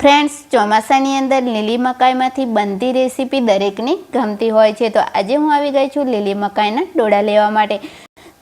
Friends, ચોમાસાની અંદર લીલી મકાઈમાંથી બનતી રેસીપી દરેકને ગમતી હોય છે. તો આજે હું આવી ગઈ છું લીલી મકાઈના ડોળા લેવા માટે.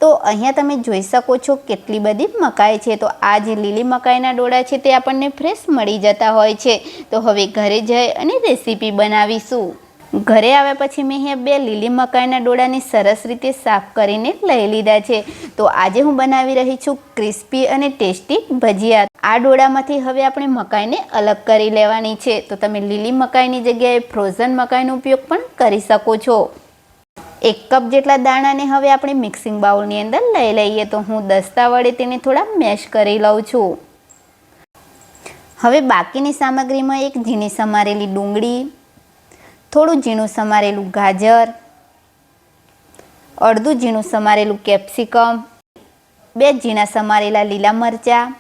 તો અહીંયા તમે જોઈ શકો છો કેટલી બધી મકાઈ છે. તો આ જે લીલી મકાઈના ડોળા છે તે આપણને ફ્રેશ મળી જતા હોય છે. તો હવે ઘરે જઈ અને રેસીપી બનાવીશું. ઘરે આવ્યા પછી મેં અહીંયા બે લીલી મકાઈના ડોળાને સરસ રીતે સાફ કરીને લઈ લીધા છે. તો આજે હું બનાવી રહી છું ક્રિસ્પી અને ટેસ્ટી ભજીયા. આ ડોળામાંથી હવે આપણે મકાઈને અલગ કરી લેવાની છે. તો તમે લીલી મકાઈની જગ્યાએ ફ્રોઝન મકાઈનો ઉપયોગ પણ કરી શકો છો. એક કપ જેટલા દાણાને હવે આપણે મિક્સિંગ બાઉલની અંદર લઈ લઈએ. તો હું દસ્તા વડે તેને થોડા મેશ કરી લઉં છું. હવે બાકીની સામગ્રીમાં એક ઝીણી સમારેલી ડુંગળી થોડું ઝીણું સમારેલું ગાજર, અડધું ઝીણું સમારેલું કેપ્સિકમ, બે ઝીણા સમારેલા લીલા મરચાં,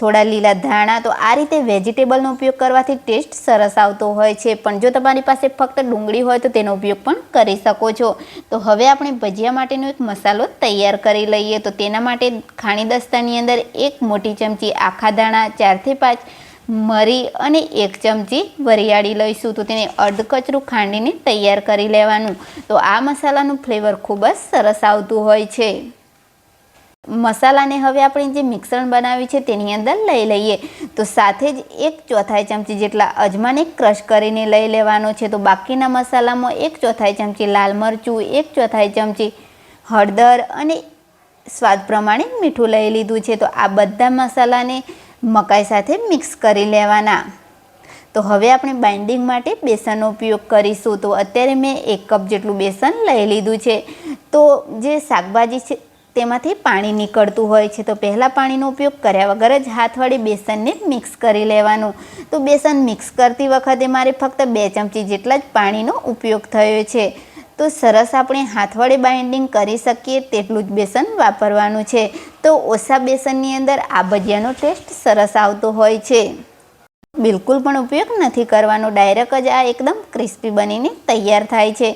થોડા લીલા ધાણા. તો આ રીતે વેજીટેબલનો ઉપયોગ કરવાથી ટેસ્ટ સરસ આવતો હોય છે. પણ જો તમારી પાસે ફક્ત ડુંગળી હોય તો તેનો ઉપયોગ પણ કરી શકો છો. તો હવે આપણે ભજીયા માટેનો એક મસાલો તૈયાર કરી લઈએ. તો તેના માટે ખાણી દસ્તાની અંદર એક મોટી ચમચી આખા ધાણા, ચારથી પાંચ મરી અને એક ચમચી વરિયાળી લઈશું. તો તેને અડધકચરું ખાંડીને તૈયાર કરી લેવાનું. તો આ મસાલાનું ફ્લેવર ખૂબ જ સરસ આવતું હોય છે. મસાલાને હવે આપણે જે મિશ્રણ બનાવ્યું છે તેની અંદર લઈ લઈએ. તો સાથે જ એક ચોથાઈ ચમચી જેટલા અજમાને ક્રશ કરીને લઈ લેવાનો છે. તો બાકીના મસાલામાં એક ચોથાઈ ચમચી લાલ મરચું, એક ચોથાઈ ચમચી હળદર અને સ્વાદ પ્રમાણે મીઠું લઈ લીધું છે. તો આ બધા મસાલાને મકાઈ સાથે મિક્સ કરી લેવાના. તો હવે આપણે બાઇન્ડિંગ માટે બેસનનો ઉપયોગ કરીશું. તો અત્યારે મેં એક કપ જેટલું બેસન લઈ લીધું છે. તો જે શાકભાજી છે તેમાંથી પાણી નીકળતું હોય છે. તો પહેલાં પાણીનો ઉપયોગ કર્યા વગર જ હાથ વડે બેસનને મિક્સ કરી લેવાનું. તો બેસન મિક્સ કરતી વખતે મારે ફક્ત બે ચમચી જેટલા જ પાણીનો ઉપયોગ થયો છે. તો સરસ આપણે હાથ વડે બાઇન્ડિંગ કરી શકીએ તેટલું જ બેસન વાપરવાનું છે. તો ઓછા બેસનની અંદર આ ભજીયાનો ટેસ્ટ સરસ આવતો હોય છે. બિલકુલ પણ ઉપયોગ નથી કરવાનો. ડાયરેક્ટ જ આ એકદમ ક્રિસ્પી બનીને તૈયાર થાય છે.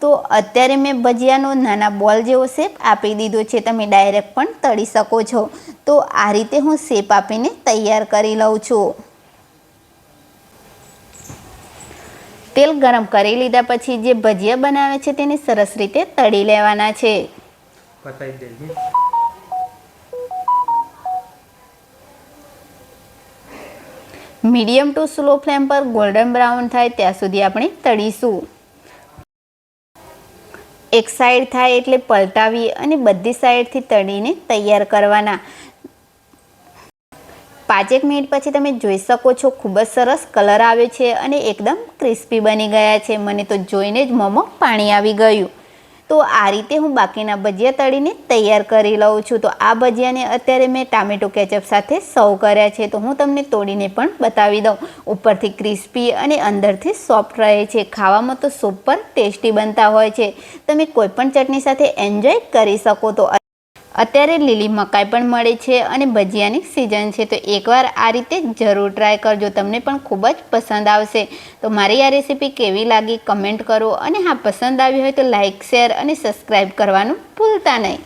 તો અત્યારે મેં ભજીયાનો નાના બોલ જેવો શેપ આપી દીધો છે. તમે ડાયરેક્ટ પણ તળી શકો છો. તો આ રીતે હું શેપ આપીને તૈયાર કરી લઉં છું. તેલ ગરમ કરી લીધા પછી જે ભજીયા બનાવે છે તેને સરસ રીતે તળી લેવાના છે. મીડિયમ ટુ સ્લો ફ્લેમ પર ગોલ્ડન બ્રાઉન થાય ત્યાં સુધી આપણે તળીશું. એક સાઈડ થાય એટલે પલટાવી અને બધી સાઈડથી તળીને તૈયાર કરવાના. પાંચેક મિનિટ પછી તમે જોઈ શકો છો, ખૂબ જ સરસ કલર આવ્યો છે અને એકદમ ક્રિસ્પી બની ગયા છે. મને તો જોઈને જ મોમો પાણી આવી ગયું. તો આ રીતે હું બાકીના ભજીયા તળીને તૈયાર કરી લઉં છું. તો આ ભજીયાને અત્યારે મેં ટામેટો કેચઅપ સાથે સર્વ કર્યા છે. તો હું તમને તોડીને પણ બતાવી દઉં. ઉપરથી ક્રિસ્પી અને અંદરથી સોફ્ટ રહે છે. ખાવામાં તો સુપર ટેસ્ટી બનતા હોય છે. તમે કોઈપણ ચટણી સાથે એન્જોય કરી શકો તો અત્યારે લીલી મકાઈ પણ મળે છે અને ભજીયાની સિઝન છે. તો એકવાર આ રીતે જરૂર ટ્રાય કરજો. તમને પણ ખૂબ જ પસંદ આવશે. તો મારી આ રેસીપી કેવી લાગી? કમેન્ટ કરો. અને હા, પસંદ આવી હોય તો લાઇક શેર અને સબસ્ક્રાઈબ કરવાનું ભૂલતા નહીં.